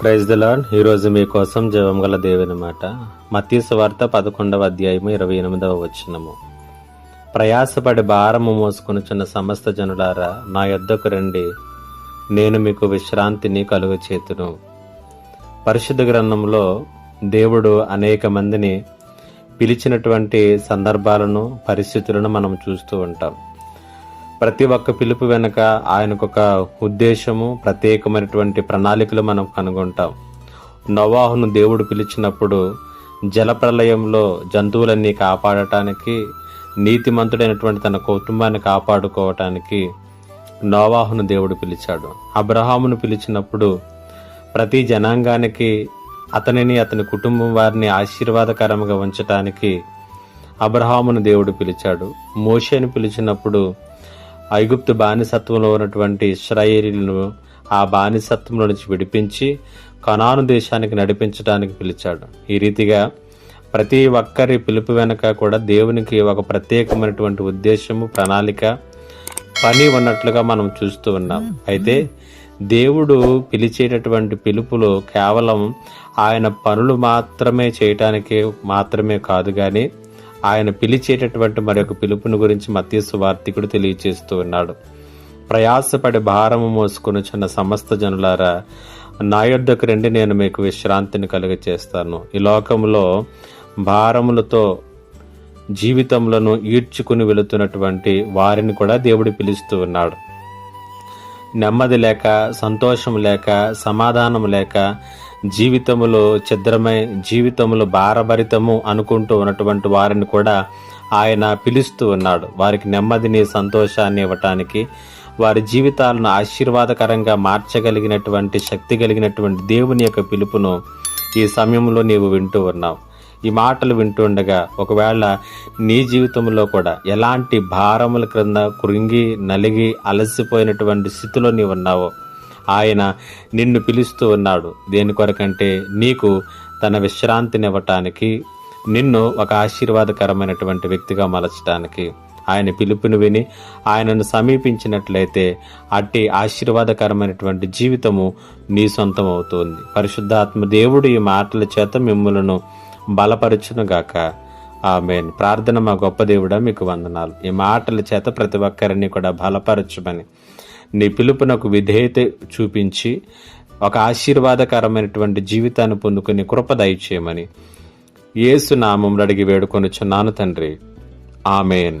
Praise the lord. ఈరోజు మీకోసం జవం గల దేవుని మాట. మత్తీసు వార్త పదకొండవ అధ్యాయము ఇరవై ఎనిమిదవ వచ్చినము ప్రయాసపడి భారము మోసుకొనుచున్న సమస్త జనులారా నా యొద్దకు రండి. నేను మీకు విశ్రాంతిని కలుగు చేతును పరిశుద్ధ గ్రంథంలో దేవుడు అనేక మందిని పిలిచినటువంటి సందర్భాలను పరిస్థితులను మనం చూస్తూ ఉంటాం. ప్రతి ఒక్క పిలుపు వెనుక ఆయనకు ఒక ఉద్దేశము ప్రత్యేకమైనటువంటి ప్రణాళికలు మనం కనుగొంటాం. నవాహును దేవుడు పిలిచినప్పుడు జలప్రలయంలో జంతువులన్నీ కాపాడటానికి నీతిమంతుడైనటువంటి తన కుటుంబాన్ని కాపాడుకోవటానికి నోవాహును దేవుడు పిలిచాడు. అబ్రహామును పిలిచినప్పుడు ప్రతి జనాంగానికి అతనిని అతని కుటుంబం వారిని ఆశీర్వాదకరంగా ఉంచటానికి అబ్రహామును దేవుడు పిలిచాడు. మోషేను పిలిచినప్పుడు ఐగుప్తు బానిసత్వంలో ఉన్నటువంటి ఇస్రాయేలీలను ఆ బానిసత్వంలో నుంచి విడిపించి కనాను దేశానికి నడిపించడానికి పిలిచాడు. ఈ రీతిగా ప్రతి ఒక్కరి పిలుపు వెనక కూడా దేవునికి ఒక ప్రత్యేకమైనటువంటి ఉద్దేశము ప్రణాళిక పని ఉన్నట్లుగా మనం చూస్తూ ఉన్నాం. అయితే దేవుడు పిలిచేటటువంటి పిలుపులు కేవలం ఆయన పనులు మాత్రమే చేయటానికి మాత్రమే కాదు కానీ ఆయన పిలిచేటటువంటి మరొక పిలుపుని గురించి మతీసు వార్తికుడు తెలియచేస్తూ ఉన్నాడు. ప్రయాసపడి భారము మోసుకుని చిన్న సమస్త జనులారా నా యొద్దకు రండి నేను మీకు విశ్రాంతిని కలుగ చేస్తాను ఈ లోకంలో భారములతో జీవితములను ఈడ్చుకుని వెళుతున్నటువంటి వారిని కూడా దేవుడు పిలుస్తూ ఉన్నాడు. నెమ్మది లేక సంతోషం లేక సమాధానం లేక జీవితములో ఛిద్రమై జీవితములో భారభరితము అనుకుంటూ ఉన్నటువంటి వారిని కూడా ఆయన పిలుస్తూ ఉన్నాడు. వారికి నెమ్మదిని సంతోషాన్ని ఇవ్వటానికి వారి జీవితాలను ఆశీర్వాదకరంగా మార్చగలిగినటువంటి శక్తి కలిగినటువంటి దేవుని యొక్క పిలుపును ఈ సమయంలో నీవు వింటూ ఉన్నావు. ఈ మాటలు వింటుండగా ఒకవేళ నీ జీవితంలో కూడా ఎలాంటి భారముల క్రింద కృంగి నలిగి అలసిపోయినటువంటి స్థితిలో నీవు ఉన్నావో ఆయన నిన్ను పిలుస్తూ ఉన్నాడు. దేని కొరకంటే నీకు తన విశ్రాంతినివ్వటానికి నిన్ను ఒక ఆశీర్వాదకరమైనటువంటి వ్యక్తిగా మలచటానికి. ఆయన పిలుపుని విని ఆయనను సమీపించినట్లయితే అట్టి ఆశీర్వాదకరమైనటువంటి జీవితము నీ సొంతం అవుతుంది పరిశుద్ధాత్మ దేవుడు ఈ మాటల చేత మిమ్మలను బలపరచునుగాక. ఆమెన్. ప్రార్థన మా గొప్ప దేవుడా మీకు వందనాలు. ఈ మాటల చేత ప్రతి ఒక్కరిని కూడా బలపరచమని. నీ పిలుపునకు విధేయత చూపించి ఒక ఆశీర్వాదకరమైనటువంటి జీవితాన్ని పొందుకుని కృప దయచేయమని. ఏసు నామంలో అడిగి వేడుకొనుచున్నాను తండ్రి. ఆమెన్.